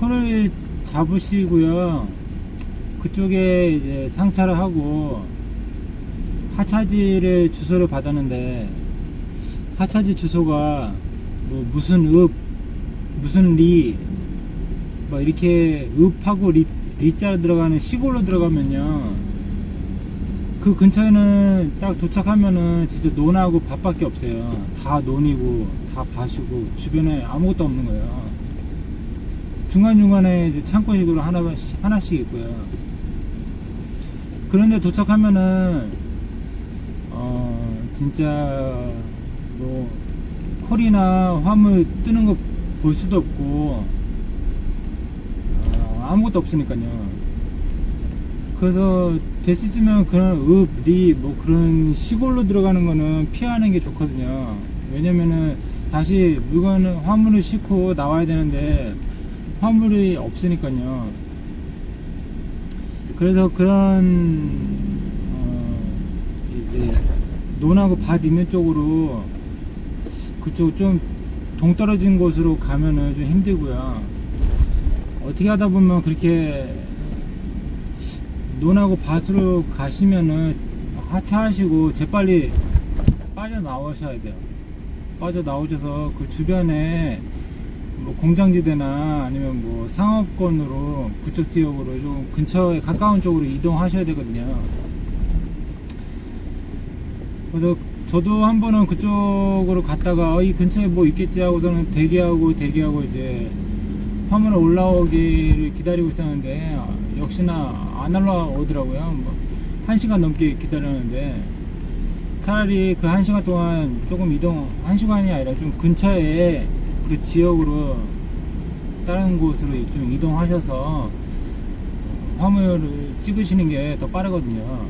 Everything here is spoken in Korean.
코를 잡으시고요. 그쪽에 이제 상차를 하고 하차지를 주소를 받았는데 하차지 주소가 뭐 무슨 읍 무슨 리 뭐 이렇게 읍하고 리, 리자로 들어가는 시골로 들어가면요. 그 근처에는 딱 도착하면은 진짜 논하고 밭밖에 없어요. 다 논이고 다 밭이고 주변에 아무것도 없는 거예요 중간중간에 이제 창고식으로 하나, 하나씩 있고요 그런데 도착하면은 어 진짜 뭐 콜이나 화물 뜨는 거 볼 수도 없고 어, 아무것도 없으니까요. 그래서 있으면 그런 읍, 리, 뭐 그런 시골로 들어가는 거는 피하는 게 좋거든요. 왜냐면은 다시 물건을, 화물을 싣고 나와야 되는데 화물이 없으니까요. 그래서 그런, 어, 이제 논하고 밭 있는 쪽으로 그쪽 좀 동떨어진 곳으로 가면은 좀 힘들고요. 어떻게 하다 보면 그렇게 논하고 밭으로 가시면은 하차하시고 재빨리 빠져나오셔야 돼요. 빠져나오셔서 그 주변에 뭐 공장지대나 아니면 뭐 상업권으로 그쪽 지역으로 좀 근처에 가까운 쪽으로 이동하셔야 되거든요. 그래서 저도 한 번은 그쪽으로 갔다가 어, 이 근처에 뭐 있겠지 하고서는 대기하고 대기하고 이제 화물에 올라오기를 기다리고 있었는데 어, 역시나 안 올라오더라고요. 뭐, 한 시간 넘게 기다렸는데 차라리 그 한 시간 동안 조금 이동, 한 시간이 아니라 좀 근처에 그 지역으로 다른 곳으로 좀 이동하셔서 화물을 찍으시는 게 더 빠르거든요.